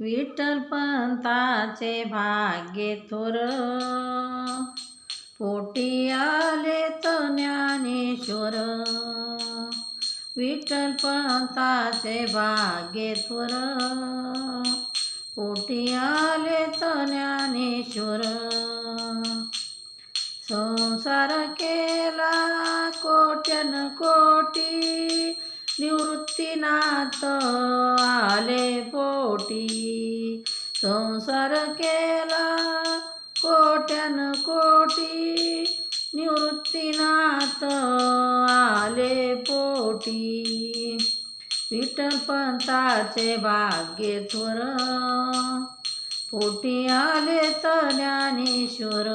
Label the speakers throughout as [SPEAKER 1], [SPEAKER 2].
[SPEAKER 1] विठ्ठल पंताचे भाग्य थोर. पोटी आले तर ज्ञानेश्वर. विठ्ठल पंताचे भाग्य थोर. पोटी आले तर ज्ञानेश्वर. संसार केला कोट्यन कोटी निवृत्तीनाथ आले पोटी. संसार केला कोट्यान कोटी निवृत्तीनाथ आले पोटी. विठ्ठल पंताचे भाग्य थोर पोटी आले तर ज्ञानेश्वर.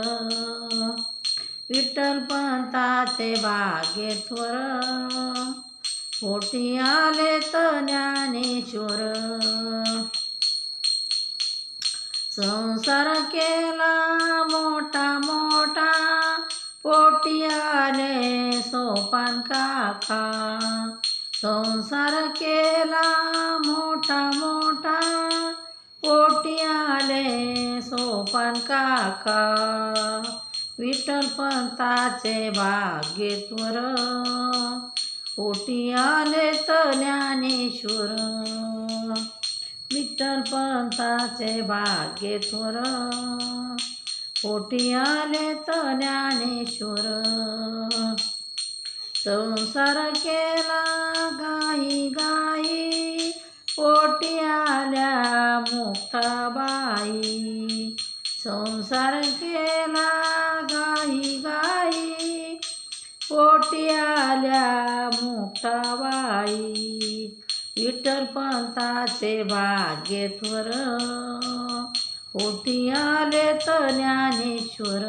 [SPEAKER 1] विठ्ठल पंताचे भाग्य थोर पोटी आले तर ज्ञानेश्वर. संसार केला मोठा मोठा पोटियाने सोपान काका. संसार केला मोठा मोठा पोटियाले सोपान काका. विठ्ठल पंताचे भाग्य पोटियाले पोटी आले तर ज्ञानेश्वर. विठ्ठल पंथाचे भाग्य थोर पोटी आले तर ज्ञानेश्वर. संसार केला गाई गाई पोटी आल्या मुक्ताबाई. संसार केला गाई गाई पोटी आल्या मुक्ताबाई. विठ्ठल पंताचे भाग्य थोर. पोटी आले तर ज्ञानेश्वर.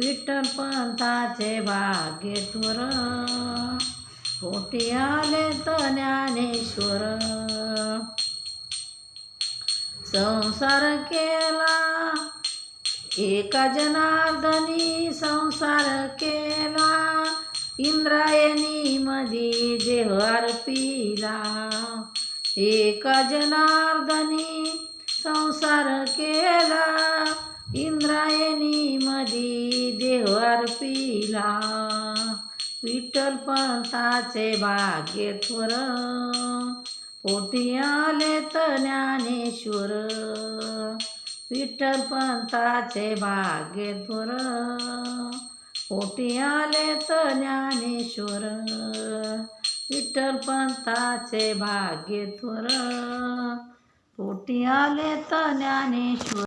[SPEAKER 1] विठ्ठल पंताचे भाग्य थोर. पोटी आले तर ज्ञानेश्वर. संसार केला एका जनार्दनी संसार केला. इंद्रायणी मध्ये देह अर्पिला एका जनार्दनी संसार केला. इंद्रायणी मध्ये देह अर्पिला विठ्ठल पंथाचे भाग्य थोर. पोटी आले तर ज्ञानेश्वर विठ्ठल पंथाचे भाग्य थोर. पोटी आले तर ज्ञानेश्वर विठ्ठल पंथाचे भाग्य थोर पोटी आले तर ज्ञानेश्वर.